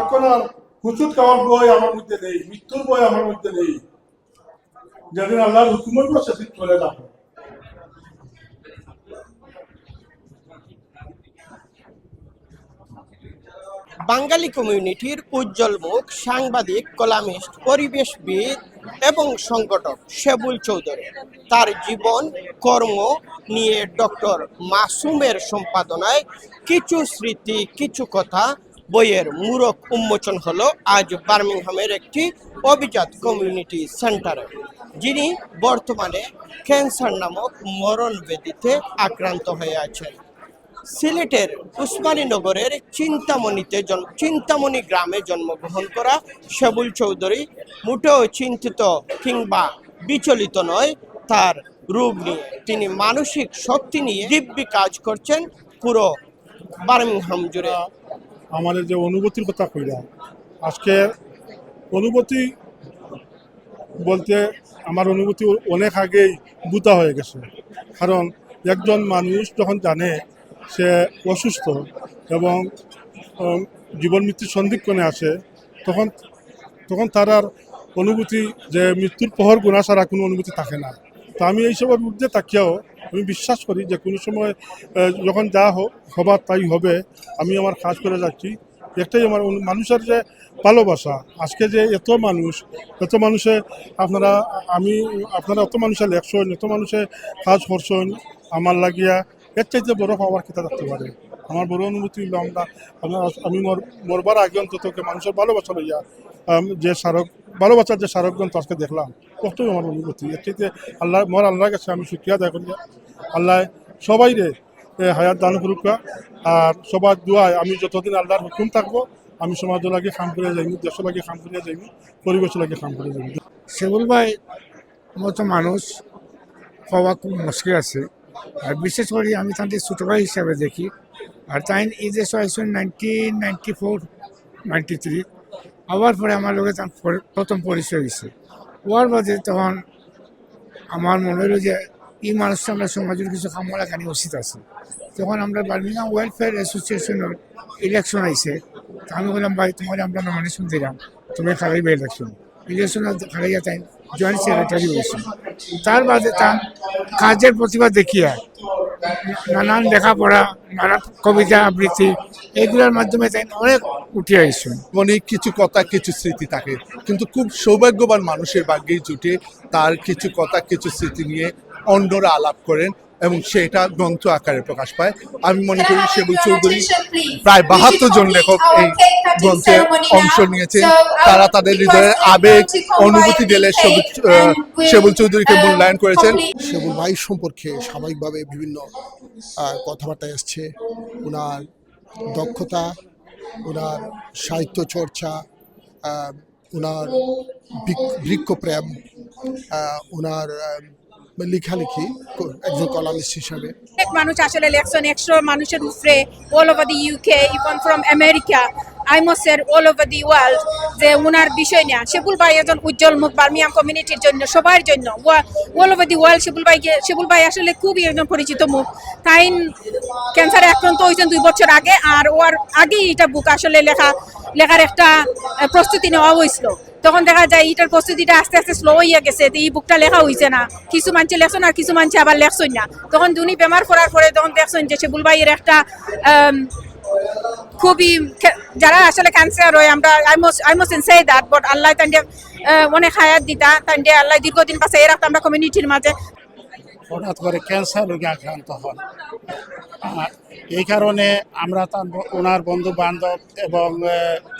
এখন আর খাওয়ার বই আমার মধ্যে নেই, মৃত্যুর বই আমার মধ্যে নেই। যেদিন আল্লাহর সেদিন চলে যাব। বাঙালি কমিউনিটির উজ্জ্বল মুখ, সাংবাদিক, কলামিস্ট, পরিবেশবিদ এবং সংগঠক শেবুল চৌধুরী। তার জীবন, কর্ম নিয়ে ডক্টর মাসুমের সম্পাদনায় কিছু স্মৃতি, কিছু কথা বইয়ের মূরক উন্মোচন হলো আজ বার্মিংহামের একটি অভিজাত কমিউনিটি সেন্টারে, যিনি বর্তমানে ক্যান্সার নামক মরণ ব্যাধিতে আক্রান্ত হয়ে আছেন। সিলেটের উসমানীনগরের চিন্তামণিতে চিন্তামণি গ্রামে জন্মগ্রহণ করা শেবুল চৌধুরী মোটেও চিন্তিত কিংবা বিচলিত নয়, তার রূপ নিয়ে। তিনি মানসিক শক্তি নিয়ে দিব্যি কাজ করছেন পুরো বার্মিংহাম জুড়ে। আমাদের যে অনুভূতির কথা কইরা আজকে অনুভূতি বলতে আমার অনুভূতি অনেক আগেই বুতা হয়ে গেছে। কারণ একজন মানুষ যখন জানে সে অসুস্থ এবং জীবন মৃত্যুর সন্ধিক্ষণে আসে, তখন তখন তার আর অনুভূতি যে মৃত্যুর প্রহর গুণা ছাড়া কোনো অনুভূতি থাকে না। তো আমি এই এইসবের বিরুদ্ধে তাকিয়াও আমি বিশ্বাস করি যে কোনো সময় যখন যা হবার তাই হবে, আমি আমার কাজ করে যাচ্ছি। একটাই আমার মানুষের যে ভালোবাসা, আজকে যে এত মানুষ, এত মানুষে আপনারা, আমি, আপনারা এত মানুষের লেখছেন এত মানুষে কাজ করছেন, আমার লাগিয়া এর চাইতে বড় পাওয়ার কিতা থাকতে পারে? আমার বড় অনুভূতি হইল আমরা আমি মর- মরবার আগে অন্ততকে মানুষের ভালোবাসা লইয়া যে স্মারক, ভালোবাসার যে স্মারকগ্রন্থ আজকে দেখলাম, কতই আমার অনুভূতি। এর চাইতে আল্লাহ, মর আল্লাহর কাছে আমি শুক্রিয়া আদায় করি। আল্লাহ সবাই রে হায়াত দান করুকা আর সবার দোয়ায় আমি যতদিন আল্লাহর হুকুম থাকব, আমি সমাজ লাগে কাম করে যাইনি দেশ লাগে কাম করে যাইনি পরিবেশ লাগে কাম করে যাইনি সেগুল ভাই মতো মানুষ পাওয়া খুব মুশকিল আছে। আর বিশেষ করে আমি তাদের ছোটো হিসাবে দেখি। আর তাই এই যে চয়েছেন nineteen ninety four ninety three হওয়ার পরে আমার লোকের প্রথম পরিচয় হয়েছে। হওয়ার বাদে তখন আমার মনে হলো যে এই মানুষটা আমরা সমাজের কিছু কামলা খানি উচিত আছে। তখন আমরা বার্মিংহাম ওয়েলফেয়ার অ্যাসোসিয়েশনের ইলেকশন আইসে আমি বললাম, ভাই, তোমার আমরা নমিনেশন দিলাম। তুমি খারাইবে ইলেকশন ইলেকশন খারাইয়া তাই জয়েন্ট সেক্রেটারি হয়েছে। তার বাদে তার কাজের প্রতিভা দেখিয়া নানান লেখাপড়া নানান কবিতা আবৃত্তি এগুলোর মাধ্যমে তাই অনেক উঠে আইসুন অনেক কিছু কথা কিছু স্মৃতি থাকে। কিন্তু খুব সৌভাগ্যবান মানুষের ভাগ্যেই জুটে তার কিছু কথা কিছু স্মৃতি নিয়ে অন্যরা আলাপ করেন এবং সেটা গ্রন্থ আকারে প্রকাশ পায়। আমি মনে করি সেবুল চৌধুরী প্রায় বাহাত্তর জন লেখক এই গ্রন্থে অংশ নিয়েছেন তারা তাদের হৃদয়ের আবেগ অনুভূতি দিলে সেবুল চৌধুরীকে মূল্যায়ন করেছেন। সেবুল ভাই সম্পর্কে স্বাভাবিকভাবে বিভিন্ন কথাবার্তা এসছে। ওনার দক্ষতা ওনার সাহিত্য চর্চা ওনার বৃক- বৃক্ষপ্রেম ওনার লেখালেখি একজন কলামিস্ট হিসাবে। মানুষ আসলে লেখছেন একশো মানুষের উপরে all over the UK even from America আইমসের all over the world যে ওনার বিষয় নিয়ে, শিবুল ভাই একজন উজ্জ্বল মুখ বার্মিয়াম কমিউনিটির জন্য, সবার জন্য। All over the world Shibul ভাইকে, শিবুল ভাই আসলে খুবই একজন পরিচিত মুখ। তাই ক্যান্সারে আক্রান্ত হয়েছেন দুই বছর আগে, আর ওর আগেই এটা বুক আসলে লেখা, লেখার একটা প্রস্তুতি নেওয়া হয়েছিল। তখন দেখা যায় এটার প্রস্তুতিটা আস্তে আস্তে স্লো হইয়া গেছে এই বুকটা লেখা হয়েছে না। কিছু মানুষ লেখছেন আর কিছু মানুষ আবার লেখছেন না। তখন দুনি বেমার করার পরে তখন দেখছেন যে শিবুল ভাইয়ের একটা খুবই যারা আসলে ক্যান্সার হয় আমরা I most I most say that but Allah তান্ডে অনেক হায়াত দিতা তান্ডে আল্লাহ দীর্ঘদিন পাশে এ রাখতো আমরা কমিউনিটির মাঝে। হঠাৎ করে ক্যান্সার রোগে আক্রান্ত হন। আর এই কারণে আমরা তার ওনার বন্ধু বান্ধব এবং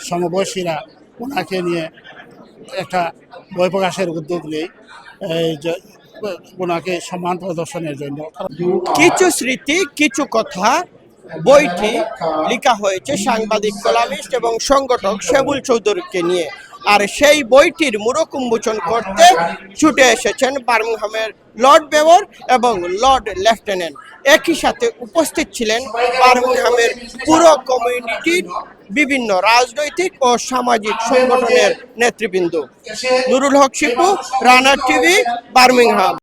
সমবয়সীরা ওনাকে নিয়ে একটা বই প্রকাশের উদ্যোগ নেই। এই যে ওনাকে সম্মান প্রদর্শনের জন্য। কিছু স্মৃতি কিছু কথা বইটি লেখা হয়েছে সাংবাদিক কলামিস্ট এবং সংগঠক শেবুল চৌধুরীকে নিয়ে। আর সেই বইটির মূরক উন্মোচন করতে ছুটে এসেছেন বার্মিংহামের লর্ড বেবর এবং লর্ড লেফটেন্যান্ট। একই সাথে উপস্থিত ছিলেন বার্মিংহামের পুরো কমিউনিটির বিভিন্ন রাজনৈতিক ও সামাজিক সংগঠনের নেতৃবৃন্দ। Nurul Haque Shipu Runner TV, Birmingham.